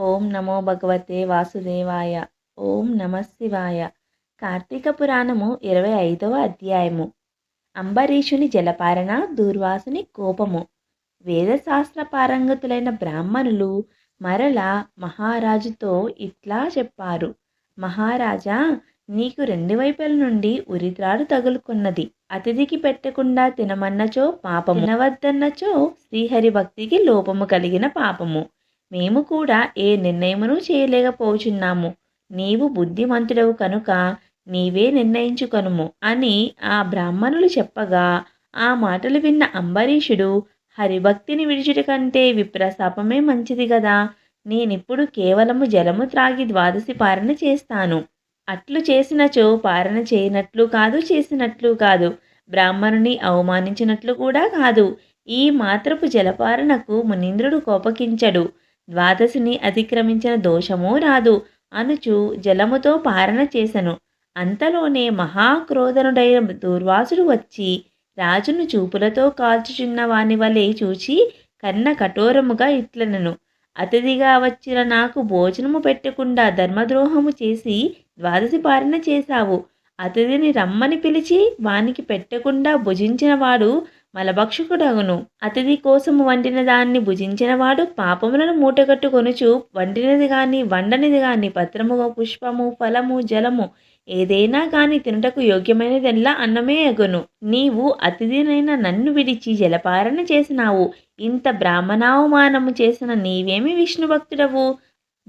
ఓం నమో భగవతే వాసుదేవాయ. ఓం నమశివాయ కార్తీక పురాణము ఇరవై ఐదవ అధ్యాయము. అంబరీషుని జలపారణ దూర్వాసుని కోపము. వేదశాస్త్ర పారంగతులైన బ్రాహ్మణులు మరల మహారాజుతో ఇట్లా చెప్పారు. మహారాజా నీకు రెండు వైపుల నుండి ఉరిత్రాడు తగులుకున్నది. అతిథికి పెట్టకుండా తినమన్నచో పాపము తినవద్దన్నచో శ్రీహరి భక్తికి లోపము కలిగిన పాపము. మేము కూడా ఏ నిర్ణయమును చేయలేకపోచున్నాము. నీవు బుద్ధిమంతుడవు కనుక నీవే నిర్ణయించుకొనుము అని ఆ బ్రాహ్మణులు చెప్పగా ఆ మాటలు విన్న అంబరీషుడు హరిభక్తిని విడిచుట కంటే విప్రశాపమే మంచిది కదా నేనిప్పుడు కేవలము జలము త్రాగి ద్వాదశి పారణ చేస్తాను. అట్లు చేసినచో పారణ చేయనట్లు కాదు చేసినట్లు కాదు. బ్రాహ్మణుని అవమానించినట్లు కూడా కాదు. ఈ మాత్రపు జలపారణకు మునీంద్రుడు కోపకించడు ద్వాదశిని అతిక్రమించిన దోషమూ రాదు. అనుచు జలముతో పారణ చేశను అంతలోనే మహాక్రోధనుడైన దూర్వాసుడు వచ్చి రాజును చూపులతో కాల్చుచున్న వాని వలె చూచి కన్న కఠోరముగా ఇట్లనెను. అతిథిగా వచ్చిన నాకు భోజనము పెట్టకుండా ధర్మద్రోహము చేసి ద్వాదశి పారణ చేశావు. అతిథిని రమ్మని పిలిచి వానికి పెట్టకుండా భుజించినవాడు మలభక్షకుడగును. అతిథి కోసము వండిన దాన్ని భుజించినవాడు పాపములను మూటగట్టుకొనుచు వండినది గాని వండనిది గాని పత్రము పుష్పము ఫలము జలము ఏదైనా గాని తినుటకు యోగ్యమైనదెల్లా అన్నమే అగును. నీవు అతిథినైన నన్ను విడిచి జలపారణ చేసినావు. ఇంత బ్రాహ్మణావమానము చేసిన నీవేమి విష్ణు భక్తుడవు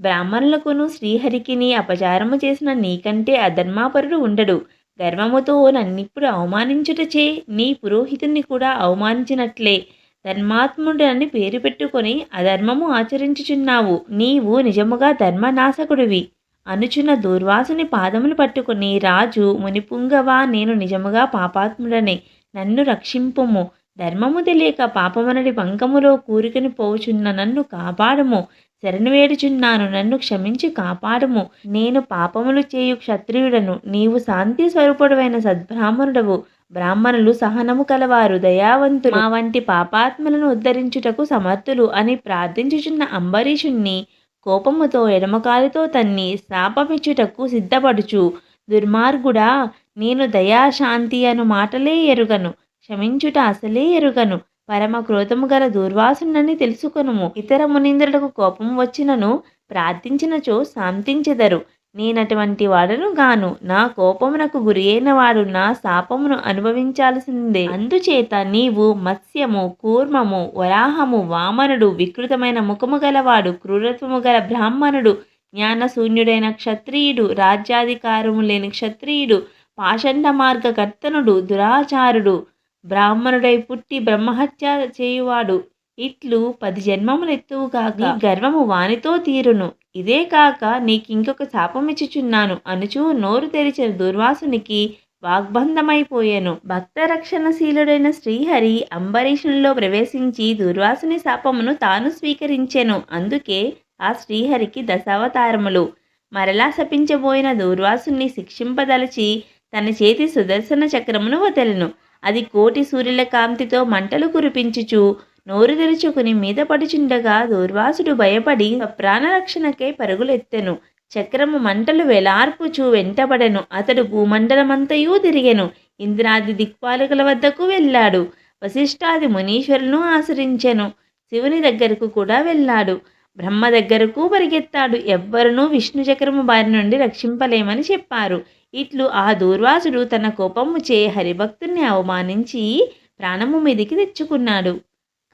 బ్రాహ్మణులకును శ్రీహరికిని అపచారము చేసిన నీకంటే అధర్మాపరుడు ఉండడు. గర్వముతో నన్నిప్పుడు అవమానించుటచే నీ పురోహితుని కూడా అవమానించినట్లే. ధర్మాత్ముడని పేరు పెట్టుకొని అధర్మము ఆచరించుచున్నావు. నీవు నిజముగా ధర్మనాశకుడివి. అనుచున్న దూర్వాసుని పాదములు పట్టుకుని రాజు మునిపుంగవా నేను నిజముగా పాపాత్ముడనే. నన్ను రక్షింపుము. ధర్మము తెలియక పాపమనడి పంకములో కూరుకుని పోచున్న నన్ను కాపాడము. శరణు వేడుచున్నాను నన్ను క్షమించి కాపాడము. నేను పాపములు చేయు క్షత్రియుడను నీవు శాంతి స్వరూపుడవైన సద్బ్రాహ్మణుడవు. బ్రాహ్మణులు సహనము కలవారు దయావంతులు. మా వంటి పాపాత్మలను ఉద్ధరించుటకు సమర్థులు అని ప్రార్థించుచున్న అంబరీషుణ్ణి కోపముతో ఎడమకాలితో తన్ని శాపమిచ్చుటకు సిద్ధపడుచు. దుర్మార్గుడా నేను దయా శాంతి అను మాటలే ఎరుగను క్షమించుట అసలే ఎరుగను. పరమ క్రోధము గల దూర్వాసునని తెలుసుకొనుము. ఇతర మునీంద్రులకు కోపం వచ్చినను ప్రార్థించినచో శాంతించెదరు. నేనటువంటి వాడను గాను నా కోపమునకు గురి అయిన వాడు నా శాపమును అనుభవించాల్సిందే. అందుచేత నీవు మత్స్యము కూర్మము వరాహము వామనుడు వికృతమైన ముఖము గలవాడు క్రూరత్వము గల బ్రాహ్మణుడు జ్ఞానశూన్యుడైన క్షత్రియుడు రాజ్యాధికారము లేని క్షత్రియుడు పాషండ మార్గకర్తనుడు దురాచారుడు బ్రాహ్మణుడై పుట్టి బ్రహ్మహత్య చేయువాడు. ఇట్లు పది జన్మములెత్తువుగాక గర్వము వానితో తీరును. ఇదే కాక నీకింకొక శాపమిచ్చుచున్నాను. అనుచు నోరు తెరిచిన దుర్వాసునికి వాగ్బంధమైపోయాను. భక్త రక్షణశీలుడైన శ్రీహరి అంబరీషునిలో ప్రవేశించి దుర్వాసుని శాపమును తాను స్వీకరించెను. అందుకే ఆ శ్రీహరికి దశావతారములు. మరలా శపించబోయిన దూర్వాసుని శిక్షింపదలచి తన చేతి సుదర్శన చక్రమును వదలను. అది కోటి సూర్యుల కాంతితో మంటలు కురిపించుచు నోరు తెరుచుకుని మీద పడుచుండగా దూర్వాసుడు భయపడి ప్రాణరక్షణకై పరుగులెత్తెను. చక్రము మంటలు వెలార్పుచు వెంటబడెను. అతడు భూమండలమంతయూ తిరిగెను. ఇంద్రాది దిక్పాలకుల వద్దకు వెళ్ళాడు. వశిష్ఠాది మునీశ్వరులను ఆశ్రయించెను. శివుని దగ్గరకు కూడా వెళ్ళాడు. బ్రహ్మ దగ్గరకు పరిగెత్తాడు. ఎవ్వరునూ విష్ణు చక్రము బారి నుండి రక్షింపలేమని చెప్పారు. ఇట్లు ఆ దూర్వాసుడు తన కోపముచే హరిభక్తుని అవమానించి ప్రాణము మీదికి తెచ్చుకున్నాడు.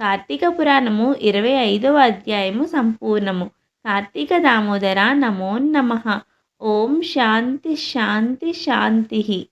కార్తీక పురాణము ఇరవై ఐదవ అధ్యాయము సంపూర్ణము. కార్తీక దామోదర నమో నమ. ఓం శాంతి శాంతి శాంతి.